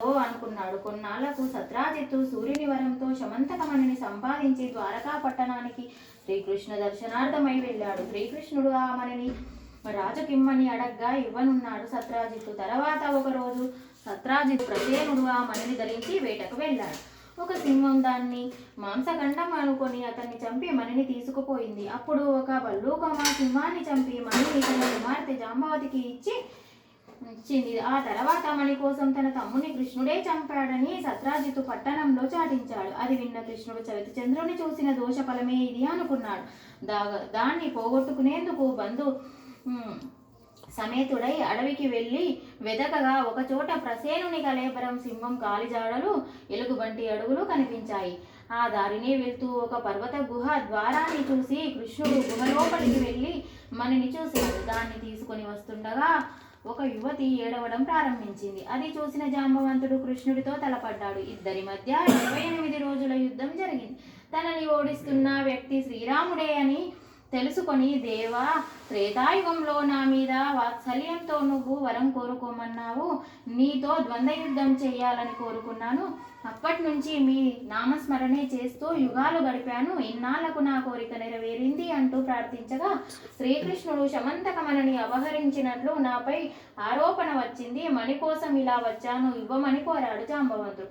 అనుకున్నాడు. కొన్నాళ్ళకు సత్రాజిత్తు సూర్యుని వరంతో శమంతకమణిని సంపాదించి ద్వారకా పట్టణానికి శ్రీకృష్ణ దర్శనార్థమై వెళ్ళాడు. శ్రీకృష్ణుడు ఆ మణిని రాజకిమ్మని అడగ్గా ఇవ్వనున్నాడు సత్రాజిత్తు తర్వాత ఒకరోజు సత్రాజిత్ ప్రసేనుడు ఆ మణిని ధరించి వేటకు వెళ్ళాడు. ఒక సింహం దాన్ని మాంసఖండం అనుకొని అతన్ని చంపి మణిని తీసుకుపోయింది. అప్పుడు ఒక బల్లూకం సింహాన్ని చంపి మణిని తన కుమార్తె జాంబవతికి ఇచ్చి ఇచ్చింది ఆ తర్వాత మణి కోసం తన తమ్ముని కృష్ణుడే చంపాడని సత్రాజిత్తు పట్టణంలో చాటించాడు. అది విన్న కృష్ణుడు చవితి చంద్రుని చూసిన దోష ఫలమే ఇది అనుకున్నాడు. దా దాన్ని పోగొట్టుకునేందుకు బంధు సమేతుడై అడవికి వెళ్ళి వెదకగా ఒకచోట ప్రసేనుని కలేబరం సింహం కాలిజాడలు ఎలుగుబంటి అడుగులు కనిపించాయి. ఆ దారిని వెళ్తూ ఒక పర్వత గుహ ద్వారాన్ని చూసి కృష్ణుడు గుహలోపలికి వెళ్ళి మనని చూశాడు దాన్ని తీసుకొని వస్తుండగా ఒక యువతి ఏడవడం ప్రారంభించింది. అది చూసిన జాంబవంతుడు కృష్ణుడితో తలపడ్డాడు. ఇద్దరి మధ్య ఇరవై ఎనిమిది రోజుల యుద్ధం జరిగింది. తనని ఓడిస్తున్న వ్యక్తి శ్రీరాముడే అని తెలుసుకొని దేవా త్రేతాయుగంలో నా మీద వాత్సల్యంతో నువ్వు వరం కోరుకోమన్నావు. నీతో ద్వంద్వ యుద్ధం చేయాలని కోరుకున్నాను. అప్పటి నుంచి మీ నామస్మరణే చేస్తూ యుగాలు గడిపాను. ఇన్నాళ్ళకు నా కోరిక నెరవేరింది అంటూ ప్రార్థించగా శ్రీకృష్ణుడు శమంతకమణిని అపహరించినట్లు నాపై ఆరోపణ వచ్చింది. మణి కోసం ఇలా వచ్చాను. ఇవ్వమని కోరాడు జాంబవంతుడు.